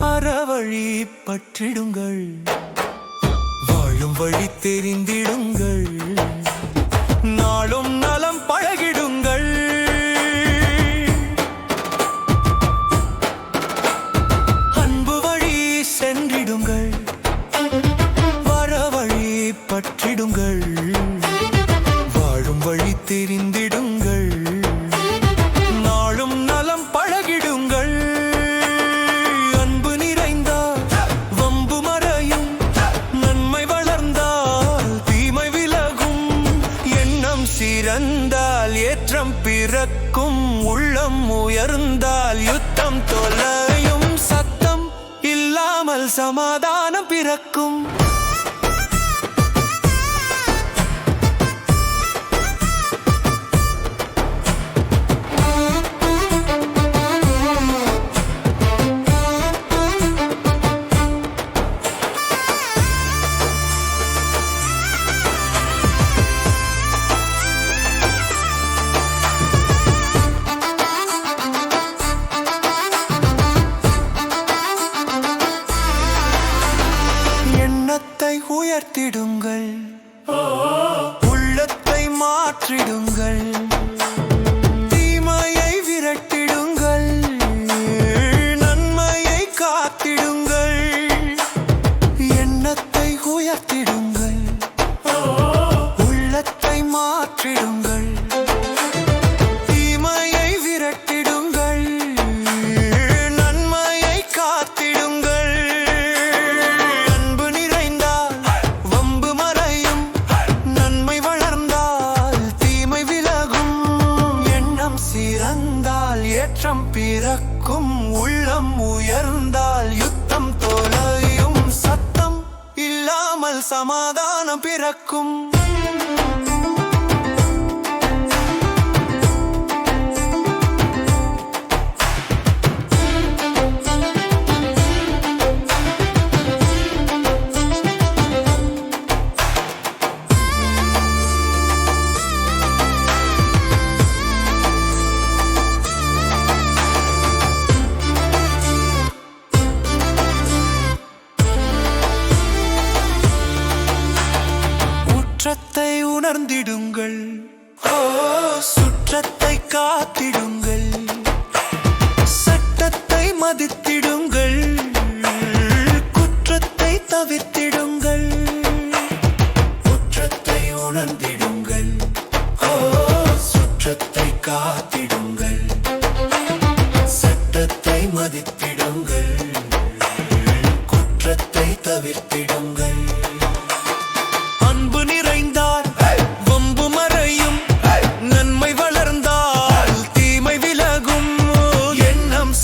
அறவழி பற்றிடுங்கள் வாழும் வழி தெரிந்திடுங்கள். நாளும் நலம் பழகிடுங்கள். அன்பு வழி சென்றிடுங்கள். வரவழி பற்றிடுங்கள் வாழும் வழி தெரிந்திடுங்கள். சிறந்தால் பிறக்கும் உள்ளம் உயர்ந்தால் யுத்தம் தொலையும் சத்தம் இல்லாமல் சமாதானம் பிறக்கும். உள்ளத்தை உயர்த்திடுங்கள். உள்ளத்தை மாற்றிடுங்கள். ஏற்றம் பிறக்கும் உள்ளம் உயர்ந்தால் யுத்தம் தொலையும் சத்தம் இல்லாமல் சமாதானம் பிறக்கும். சுற்றத்தை உணர்ந்திடுங்கள். ஓ சுற்றத்தை காத்திடுங்கள். சட்டத்தை மதித்திடுங்கள். குற்றத்தை தவிர்த்திடுங்கள். குற்றத்தை உணர்ந்திடுங்கள். ஓ சுற்றத்தை காத்திடுங்கள். சட்டத்தை மதித்திடுங்கள். குற்றத்தை தவிர்த்திடுங்கள்.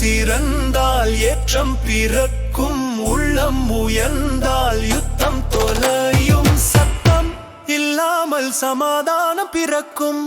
சிறந்தால் ஏற்றம் பிறக்கும் உள்ளம் உயர்ந்தால் யுத்தம் தொலையும். சத்தம் இல்லாமல் சமாதானம் பிறக்கும்.